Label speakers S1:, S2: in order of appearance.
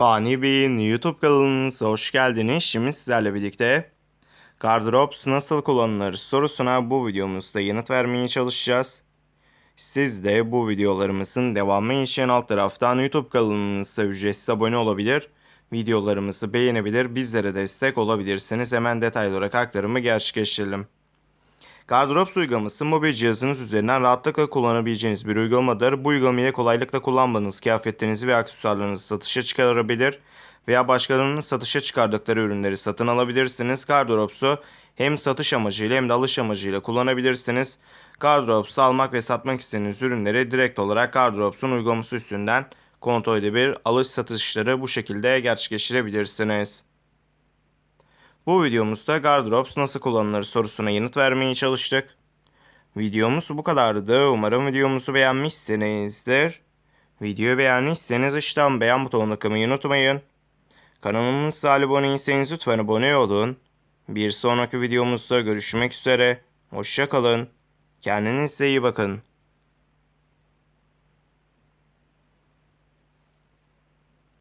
S1: Fani Bey'in YouTube kanalınıza hoş geldiniz. Şimdi sizlerle birlikte Gardrops nasıl kullanılır sorusuna bu videomuzda yanıt vermeye çalışacağız. Siz de bu videolarımızın devamı için alt taraftan YouTube kanalımıza ücretsiz abone olabilir, videolarımızı beğenebilir, bizlere destek olabilirsiniz. Hemen detaylı olarak aktarımı gerçekleştirelim. Gardrops uygulaması mobil cihazınız üzerinden rahatlıkla kullanabileceğiniz bir uygulamadır. Bu uygulamayı kolaylıkla kullanmanız kıyafetlerinizi ve aksesuarlarınızı satışa çıkarabilir veya başkalarının satışa çıkardıkları ürünleri satın alabilirsiniz. Gardrops'u hem satış amacıyla hem de alış amacıyla kullanabilirsiniz. Gardrops'u almak ve satmak istediğiniz ürünleri direkt olarak Gardrops'un uygulaması üstünden kontrol edebilir. Alış satışları bu şekilde gerçekleştirebilirsiniz. Bu videomuzda Gardrops nasıl kullanılır sorusuna yanıt vermeye çalıştık. Videomuz bu kadardı. Umarım videomuzu beğenmişsinizdir. Videoyu beğendiyseniz aşağıdan beğen butonuna tıklamayı unutmayın. Kanalımıza abone değilseniz lütfen abone olun. Bir sonraki videomuzda görüşmek üzere. Hoşçakalın. Kendinize iyi bakın.